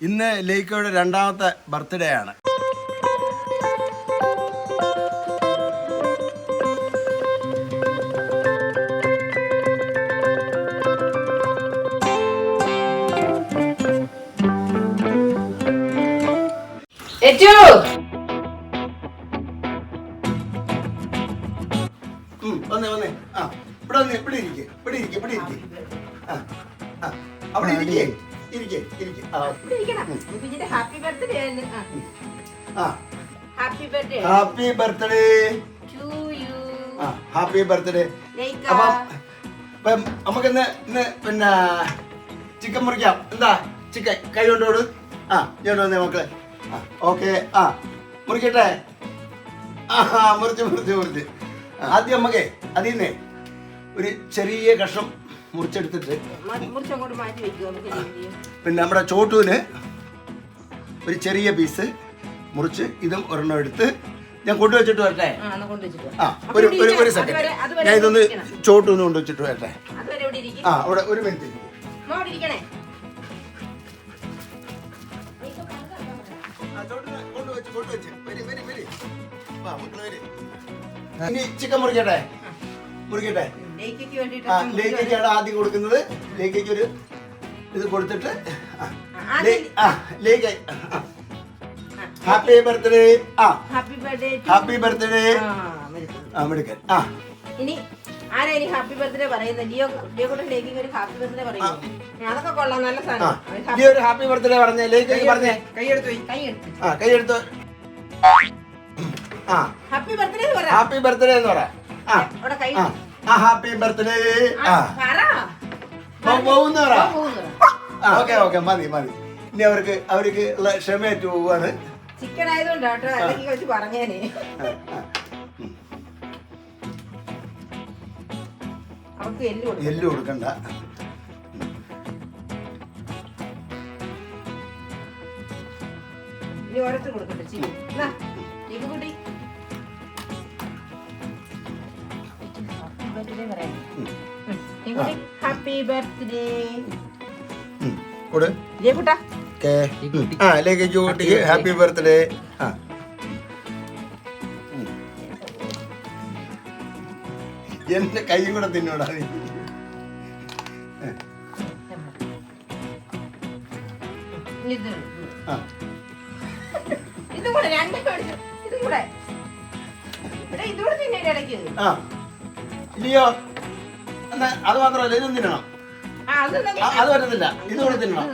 ഇന്ന് ലേക്കയുടെ രണ്ടാമത്തെ ബർത്ത്ഡേ ആണ്. വന്നേ വന്നേ. ആ ഇവിടെ വന്നേ ഇവിടെ ഇരിക്കേ ഇവിടെ ഇരിക്കേ ഇവിടെ ഇരിക്കെ. ആ ആ അവിടെ ഇരിക്കെ. ഇരിക്കെ ഇരിക്കെ. ഹാപ്പി ബർത്ത്ഡേ ആ. Happy birthday happy birthday to you ആ ഹാപ്പി ബർത്ത്ഡേ അപ്പം ഇപ്പം നമുക്കിന്ന് ഇന്ന് പിന്നെ ചിക്കൻ മുറിക്കാം. എന്താ? ചിക്കൻ കൈ കൊണ്ടോട് ആ ഇങ്ങോട്ട് വന്നേ മക്കളെ. ആ ഓക്കെ ആ മുറിക്കട്ടെ? ആ ആ, മുറിച്ച് മുറിച്ച് മുറിച്ച്. ആദ്യം നമുക്ക് അതിൽ നിന്നേ ഒരു ചെറിയ കഷ്ണം മുറിച്ചെടുത്തിട്ട്. മുറിച്ചങ്ങോട്ട് മാറ്റി പിന്നെ നമ്മുടെ ചോട്ടുവിന് ഒരു ചെറിയ പീസ് മുറിച്ച് ഇതും ഒരെണ്ണം എടുത്ത് ഞാൻ കൊണ്ടുവച്ചിട്ട് വരട്ടെ? ആ ഒരു ഒരു ഒരു സെക്കൻഡ് ഞാൻ ഇതൊന്ന് ചോട്ടുവിന് കൊണ്ടുവച്ചിട്ട് വരട്ടെ? ആ അവിടെ ഒരു മിനിറ്റ് ചോട്ടിന് ഇനി ചിക്കൻ മുറിക്കട്ടെ? മുറിക്കട്ടെ? ആ ലേക്കേക്കാണ് ആദ്യം കൊടുക്കുന്നത്. ലേക്കയ്ക്ക് ഒരു ഇത് കൊടുത്തിട്ട് ആ, ആദ്യം- ലേ- ആ ലേക്ക് ഹാപ്പി ബർത്ത്ഡേ ആ ഹാപ്പി ബർത്ത്ഡേ ഹാപ്പി ബർത്ത്ഡേ. ആ മെടുക്കൻ ആ. ഇനി ആരാ ഇനി ഹാപ്പി ബർത്ത്ഡേ പറയുന്നത്? ലിയോ ലിയോ കൂടെ ലേക്കിങ് ഒരു ഹാപ്പി ബർത്ത്ഡേ പറയുന്നു. അതൊക്കെ കൊള്ളാം നല്ല ആ സാധനം നീ ഒരു ഹാപ്പി ബർത്ത്ഡേ പറഞ്ഞേ ലേക്ക് പറഞ്ഞേ. കൈ എടുത്ത് ആ കൈയെടുത്തു ആ. ഹാപ്പി ബർത്ത്ഡേ ഹാപ്പി ബർത്ത്ഡേ എന്ന് പറയാം ആ ആ ഹാപ്പി ബർത്ത്ഡേ ആ, ആ. പറ. പോ- പോകുന്ന പറ പോ, പോകുന്നു പറ. ഓക്കെ ഓക്കെ മതി മതി. ഇനി അവർക്ക് അവർക്ക് ഉള്ള ക്ഷമയേറ്റ് പോവാണ് ചിക്കൻ ആയതുകൊണ്ട് കേട്ടോ അല്ലെങ്കിൽ വെച്ച് പറഞ്ഞേനെ. അവർക്ക് എല്ല് കൊടുക്കും എല്ല് കൊടുക്കണ്ട. ഇനി ഓരോരുത്തർ കൊടുക്കട്ടെ ചിക്കൻ. എന്നാ ബർത്ത്ഡേ പറയാം. Happy birthday. കൊടു. ജയക്കുട്ടാ ആ ലേക്ക് കുട്ടിക്ക് ഹാപ്പി ബർത്ത്ഡേ ആ. എന്റെ കൈയും കൂടെ തിന്നോടാ നീ. ഇത്. ഇതും കൂടെ രണ്ടും മേടിച്ചു ഇതും കൂടെ. ഇവിടെ ഇതുകൂടെ ആ. ഇല്ലയോ എന്നാ അത് മാത്രമല്ല ഇതും തിന്നണം. അത് പറ്റത്തില്ല. ഇത് കൂടെ തിന്നണം.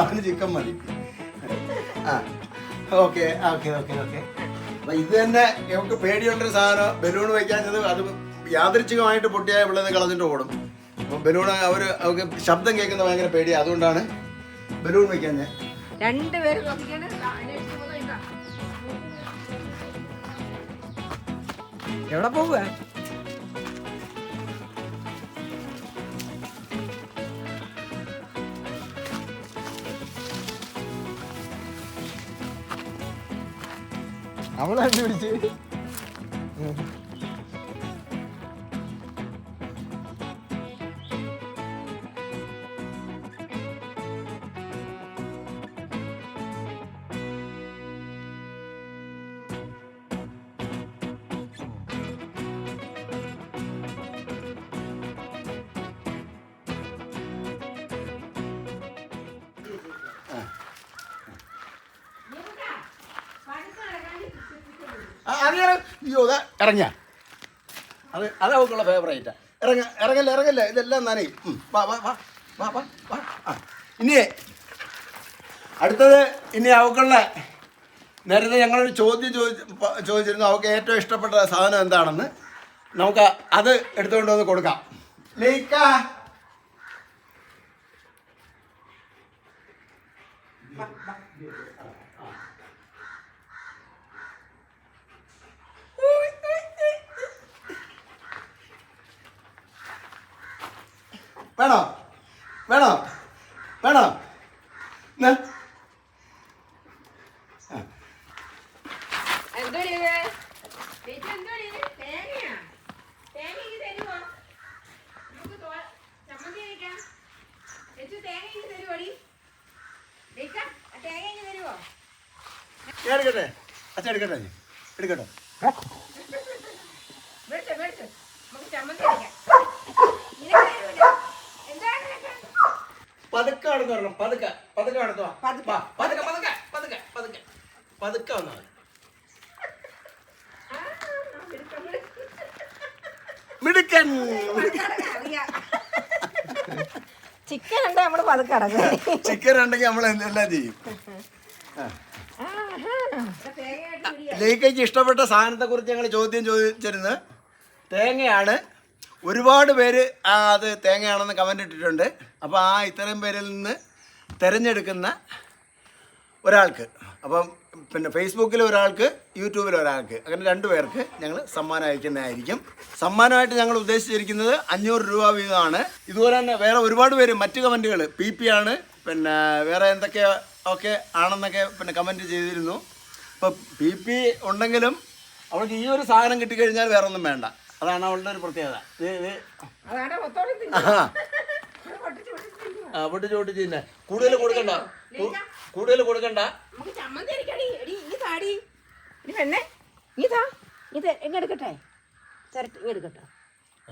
അവന് ചിക്കൻ മതി. ആ ഓക്കെ ഓക്കെ ഓക്കെ ഓക്കെ. അപ്പൊ ഇത് തന്നെ നമുക്ക് പേടിയുണ്ടൊരു സാധനം. ബലൂൺ വെക്കാഞ്ഞത് അത് യാദൃച്ഛികമായിട്ട് പൊട്ടിയാൽ പിള്ളേർ കളഞ്ഞിട്ട് ഓടും. അപ്പൊ ബലൂൺ അവർ അവർക്ക് ശബ്ദം കേൾക്കുന്ന ഭയങ്കര പേടിയാണ് അതുകൊണ്ടാണ് ബലൂൺ വെക്കാഞ്ഞ രണ്ടുപേരും എവിടെ പോവുക? അവളെ പിടിച്ച് അയ്യോ അതാ ഇറങ്ങിയ അത് അത് അവൾക്കുള്ള ഫേവറേറ്റാ ഇറങ്ങ ഇറങ്ങല്ല ഇറങ്ങല്ല ഇതെല്ലാം നനയും വാ വാ വാ വാ വാ വാ. ആ ഇനിയേ അടുത്തത് ഇനി അവക്കുള്ള നേരത്തെ ഞങ്ങളൊരു ചോദ്യം ചോദിച്ചു ചോദിച്ചിരുന്നു. അവൾക്ക് ഏറ്റവും ഇഷ്ടപ്പെട്ട സാധനം എന്താണെന്ന്. നമുക്ക് അത് എടുത്തുകൊണ്ട് വന്ന് കൊടുക്കാം. ലൈക്ക വേണോ വേണോ വേണോ എന്നാ? എന്തോടി ഇത്? ചേച്ചി എന്തോടി ഇത്? തേങ്ങയാ? തേങ്ങ ഇങ്ങ് തരുവോ? നമുക്ക് തോ- ചമ്മന്തി അരയ്ക്കാം. ചേച്ചി ഇച്ചിരി തേങ്ങ ഇങ്ങ് തരുവോടി? ഡേക്ക, ആ തേങ്ങ ഇങ്ങ് വേണോ? വേണോ? എടുക്കട്ടെ? അച്ഛൻ എടുക്കട്ടെ? എടുക്കട്ടെ? ചമ്മന്തി അരയ്ക്കാം. നിനക്ക് തരുമല്ലോ. എന്താണ് നിനക്ക്? പതുക്കെ നടന്നു വരണം പതുക്കെ പതുക്കെ നടന്നു വാ. പതുക്കെ. പതുക്കെ പതുക്കെ പതുക്കെ പതുക്കെ വന്നാൽ മതി. മിടുക്കൻ. ചിക്കൻ ഉണ്ട് നമ്മൾ പതുക്കെ അടങ്ങും ചിക്കൻ ഉണ്ടെങ്കിൽ നമ്മൾ എല്ലാം ചെയ്യും ലേഖയ്ക്ക് ഇഷ്ടപ്പെട്ട സാധനത്തെ കുറിച്ച് ഞങ്ങൾ ചോദ്യം ചോദിച്ചിരുന്നത് തേങ്ങയാണ് ഒരുപാട് പേര് അത് തേങ്ങയാണെന്ന് കമന്റ് ഇട്ടിട്ടുണ്ട്. അപ്പോൾ ആ ഇത്രയും പേരിൽ നിന്ന് തിരഞ്ഞെടുക്കുന്ന ഒരാൾക്ക് അപ്പം പിന്നെ ഫേസ്ബുക്കിൽ ഒരാൾക്ക് യൂട്യൂബിൽ ഒരാൾക്ക് അങ്ങനെ രണ്ട് പേർക്ക് ഞങ്ങൾ സമ്മാനം അയക്കുന്നതായിരിക്കും. സമ്മാനമായിട്ട് ഞങ്ങൾ ഉദ്ദേശിച്ചിരിക്കുന്നത് അഞ്ഞൂറ് രൂപ വീതമാണ് ഇതുപോലെ തന്നെ വേറെ ഒരുപാട് പേര് മറ്റ് കമന്റുകൾ പി പി ആണ് പിന്നെ വേറെ എന്തൊക്കെ ഒക്കെ ആണെന്നൊക്കെ പിന്നെ കമന്റ് ചെയ്തിരുന്നു. അപ്പോൾ പി പി ഉണ്ടെങ്കിലും അവൾക്ക് ഈ ഒരു സാധനം കിട്ടിക്കഴിഞ്ഞാൽ വേറെ ഒന്നും വേണ്ട. അതാണ് അവളുടെ ഒരു പ്രത്യേകത. ഇത് ഇത് ആ ഇത്. പൊട്ടിച്ച് പൊട്ടിച്ച് തിന്നെ കൂടുതൽ കൊടുക്കണ്ട. കൂടുതൽ കൊടുക്കണ്ട. പെണ്ണെ നീ താ. നീ ത- ഇങ്ങ് എടുക്കട്ടെ. തരട്ടെ എടുക്കട്ടെ.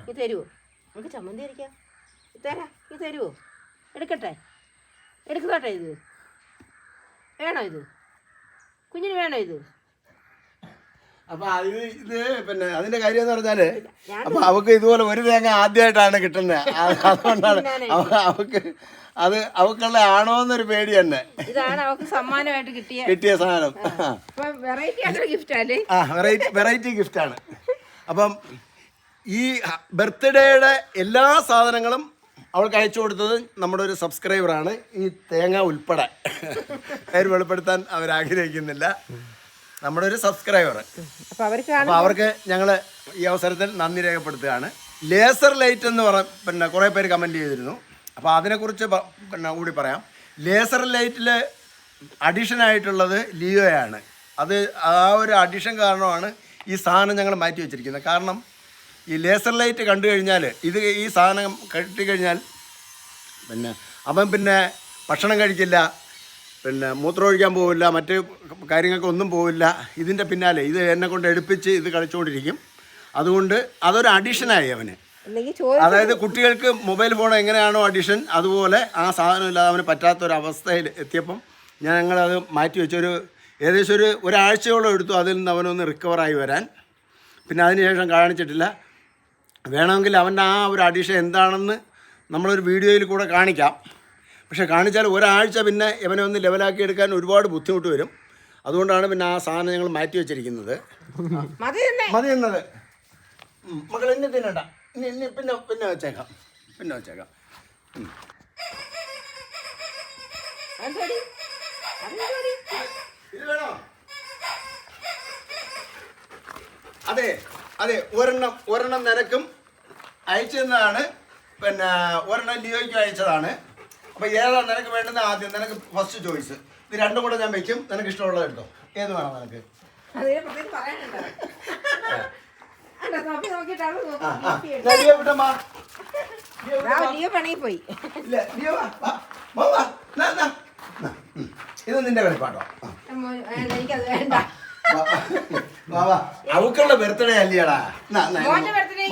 നീ തരുവോ? നമുക്ക് ചമ്മന്തി അരിക്കാം. തരാ നീ തരുവോ? എടുക്കട്ടെ. എടുക്കുന്നോട്ടെ ഇത്? വേണോ ഇത്? കുഞ്ഞിന് വേണോ ഇത്? അപ്പൊ ഇത് ഇത് പിന്നെ അതിന്റെ കാര്യം എന്ന് പറഞ്ഞാൽ അപ്പൊ അവക്ക് ഇതുപോലെ ഒരു തേങ്ങ ആദ്യമായിട്ടാണ് കിട്ടുന്നത് അത് അതുകൊണ്ടാണ് അവക്ക് അത് അവക്കുള്ള ആണോ എന്നൊരു പേടി തന്നെ. ഇതാണ് അവക്ക് സമ്മാനമായിട്ട് കിട്ടിയ കിട്ടിയ സാധനം. വെറൈറ്റി ഗിഫ്റ്റ് ആണ്. അപ്പം ഈ ബർത്ത്ഡേയുടെ എല്ലാ സാധനങ്ങളും അവൾക്ക് അയച്ചു കൊടുത്തത് നമ്മുടെ ഒരു സബ്സ്ക്രൈബറാണ് ഈ തേങ്ങ ഉൾപ്പെടെ. പേര് വെളിപ്പെടുത്താൻ അവർ ആഗ്രഹിക്കുന്നില്ല നമ്മുടെ ഒരു സബ്സ്ക്രൈബർ അപ്പൊ അവർക്ക് അപ്പോൾ അവർക്ക് ഞങ്ങൾ ഈ അവസരത്തിൽ നന്ദി രേഖപ്പെടുത്തുകയാണ്. ലേസർ ലൈറ്റ് എന്ന് പറഞ്ഞ പിന്നെ കുറേ പേര് കമന്റ് ചെയ്തിരുന്നു. അപ്പോൾ അതിനെക്കുറിച്ച് പിന്നെ കൂടി പറയാം. ലേസർ ലൈറ്റിൽ അഡീഷൻ ആയിട്ടുള്ളത് ലിയോയാണ്. അത് ആ ഒരു അഡിഷൻ കാരണമാണ് ഈ സാധനം ഞങ്ങൾ മാറ്റി വെച്ചിരിക്കുന്നത്. കാരണം ഈ ലേസർ ലൈറ്റ് കണ്ടു കഴിഞ്ഞാൽ ഇത് ഈ സാധനം കിട്ടിക്കഴിഞ്ഞാൽ പിന്നെ അവൻ പിന്നെ ഭക്ഷണം കഴിക്കില്ല. പിന്നെ മൂത്രമൊഴിക്കാൻ പോവില്ല മറ്റ് കാര്യങ്ങൾക്കൊന്നും പോവില്ല. ഇതിന്റെ പിന്നാലെ ഇത് എന്നെ കൊണ്ട് എടുപ്പിച്ച് ഇത് കളിച്ചുകൊണ്ടിരിക്കും അതുകൊണ്ട് അതൊരു അഡീഷനായി അവന്. അതായത് കുട്ടികൾക്ക് മൊബൈൽ ഫോൺ എങ്ങനെയാണോ അഡിഷൻ അതുപോലെ ആ സാധനം ഇല്ലാതെ അവന് പറ്റാത്തൊരവസ്ഥയിൽ എത്തിയപ്പം ഞങ്ങളത് മാറ്റി വെച്ചൊരു ഏകദേശം ഒരു ഒരാഴ്ചയോളം എടുത്തു അതിൽ നിന്ന് അവനൊന്ന് റിക്കവറായി വരാൻ. പിന്നെ അതിനുശേഷം കാണിച്ചിട്ടില്ല. വേണമെങ്കിൽ അവന്റെ ആ ഒരു അഡിഷൻ എന്താണെന്ന് നമ്മളൊരു വീഡിയോയിൽ കൂടെ കാണിക്കാം. പക്ഷേ കാണിച്ചാൽ ഒരാഴ്ച പിന്നെ ഇവനെ ഒന്ന് ലെവലാക്കി എടുക്കാൻ ഒരുപാട് ബുദ്ധിമുട്ട് വരും. അതുകൊണ്ടാണ് പിന്നെ ആ സാധനം ഞങ്ങൾ മാറ്റി വെച്ചിരിക്കുന്നത്. മതി എന്നത്. മകൾ ഇനി തിന്നണ്ട. ഇനി ഇനി പിന്നെ പിന്നെ വെച്ചേക്കാം. പിന്നെ വെച്ചേക്കാം. ഇത് വേണോ? അതെ അതെ ഒരെണ്ണം ഒരെണ്ണം നിരക്കും അയച്ചതാണ് പിന്നെ ഒരെണ്ണം ലിയോയ്ക്കും അയച്ചതാണ്. അപ്പൊ ഏതാ നിനക്ക് വേണ്ടുന്ന ആദ്യം? നിനക്ക് ഫസ്റ്റ് ചോയ്സ് ഇത് രണ്ടും കൂടെ ഞാൻ വെക്കും. നിനക്ക് ഇഷ്ടമുള്ളത് എടുത്തോ ഏത് വേണം നിനക്ക്? പോയി. ഇത് നിന്റെ കളിപ്പാട്ടോ. എനിക്കത് വേണ്ട. അവക്കുള്ള ബർത്ത്ഡേ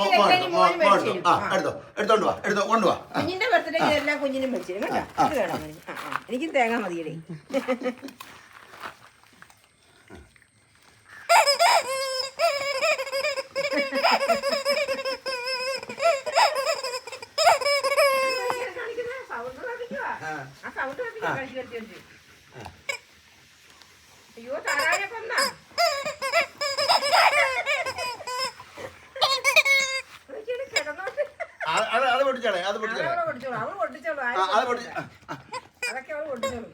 മേടിച്ച് എടുത്തോ. ആ, എടുത്തോ എടുത്തോണ്ട് വാ എടുത്തോ കൊണ്ടുവാ കുഞ്ഞിന്റെ ബർത്ത്ഡേ ഇതെല്ലാം കുഞ്ഞിനും വെച്ചു കേട്ടോ. ഇത് വേണം മോന്. ആ, ആ. എനിക്കും തേങ്ങ മതിയടേ അയ്യോ താരാനെ കൊന്ന കിടന്നോട്ട് ആ, അത് പൊട്ടിച്ചാളെ അത് പൊട്ടിച്ചാളെ. അത് പൊട്ടിച്ച ആ, ആ. അതൊക്കെ അവൾ പൊട്ടിച്ചോളൂ.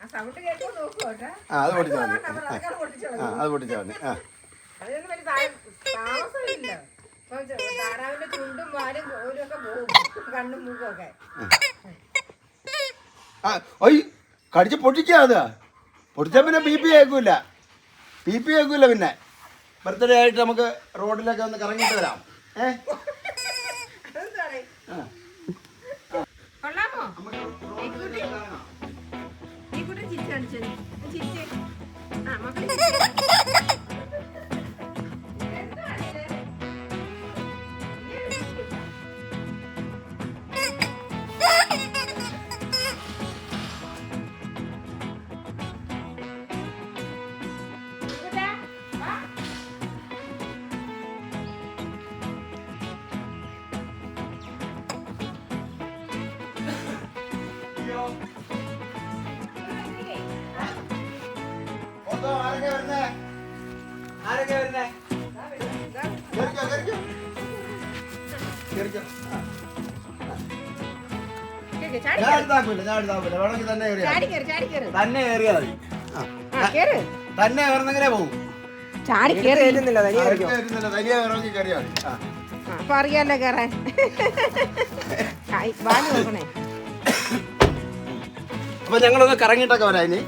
ആ സൗണ്ട് നോക്കൂ ആ, അത് പൊട്ടിച്ചാ മതി. അതൊക്കെ അവൾ പൊട്ടിച്ചോളൂ. ആ അത് പൊട്ടിച്ചാൽ മതി. ആ. അതിനൊന്നും വലിയ താമസമില്ല. ഇപ്പൊ ചെ- താറാവിന്റെ ചുണ്ടും വാലും കോലും ഒക്കെ പോകും. കണ്ണും മൂക്കും ഒക്കെ. ആ. ഒയ് കടിച്ച് പൊട്ടിക്കാ അത്. പൊട്ടിച്ചാൽ പിന്നെ ബി പി കേൾക്കൂല ബി പി കേൾക്കൂല പിന്നെ. ബർത്ത്ഡേ ആയിട്ട് നമുക്ക് റോഡിലൊക്കെ ഒന്ന് കറങ്ങിയിട്ട് വരാം. Hola, ¿cómo? ¿Qué ¿Qué ആരൊക്കെ വരുന്നേ? ആരൊക്കെ വരുന്നേ? കയറിക്കോ ആ. ചാടി ഞാൻ എടുത്താക്കൂല ഞാൻ എടുത്താക്കൂല വേണമെങ്കിൽ തന്നെ കയറിയാ തന്നെ കയറിയാ മതി. തന്നെ കയറുന്നെങ്കിലേ പോകും ചാടി കയറി വരുന്നില്ല തനിയെ വേണമെങ്കിൽ കയറിയാ മതി. അപ്പൊ അറിയാലോ കയറാൻ. ബാൽ നോക്കണേ. അപ്പൊ ഞങ്ങളൊന്ന് കറങ്ങിയിട്ടൊക്കെ വരാം ഇനി.